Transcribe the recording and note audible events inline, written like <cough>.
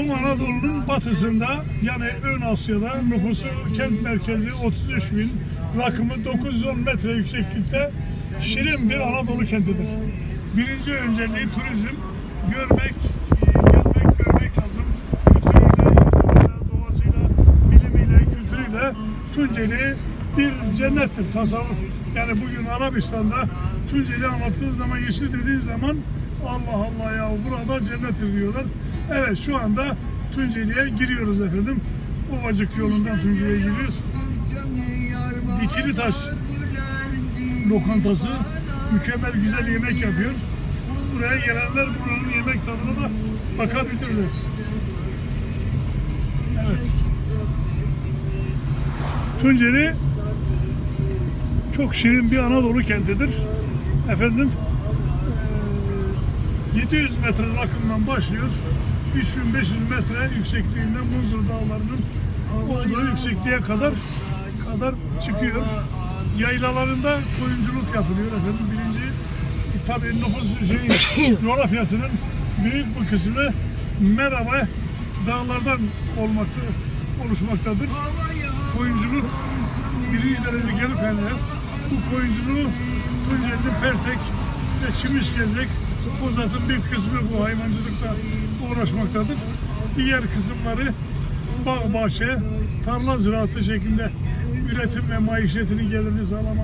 Doğu Anadolu'nun batısında yani Ön Asya'da nüfusu kent merkezi 33 bin, rakımı 910 metre yükseklikte şirin bir Anadolu kentidir. Birinci önceliği turizm, görmek, gelmek, görmek lazım. Doğasıyla, bilimiyle, kültürüyle Tunceli bir cennettir, tasavvuf. Yani bugün Arabistan'da Tunceli anlattığı zaman, yeşil dediği zaman Allah Allah ya burada cennettir diyorlar. Evet şu anda Tunceli'ye giriyoruz efendim. Ovacık yolundan Tunceli'ye giriyoruz. Dikili Taş lokantası mükemmel güzel yemek yapıyor. Buraya gelenler buranın yemek tadına da bakabilirler. Evet. Tunceli çok şirin bir Anadolu kentidir. Efendim eee, 700 metre rakımdan başlıyor. 3500 metre yüksekliğinde Munzur Dağları'nın olduğu yüksekliğe kadar kadar çıkıyor. Yaylalarında koyunculuk yapılıyor efendim. Birinci tabii nüfus şey, <coughs> coğrafyasının büyük bir kısmı merhaba dağlardan olmakta, oluşmaktadır. Koyunculuk birinci derece gelip bu koyunculuğu Tunceli'nin Pertek ve Çimişgezek bu zatın bir kısmı bu hayvancılıkla uğraşmaktadır. Diğer kısımları bağ bahçe, tarla ziraatı şeklinde üretim ve maişetini gelirini sağlamak.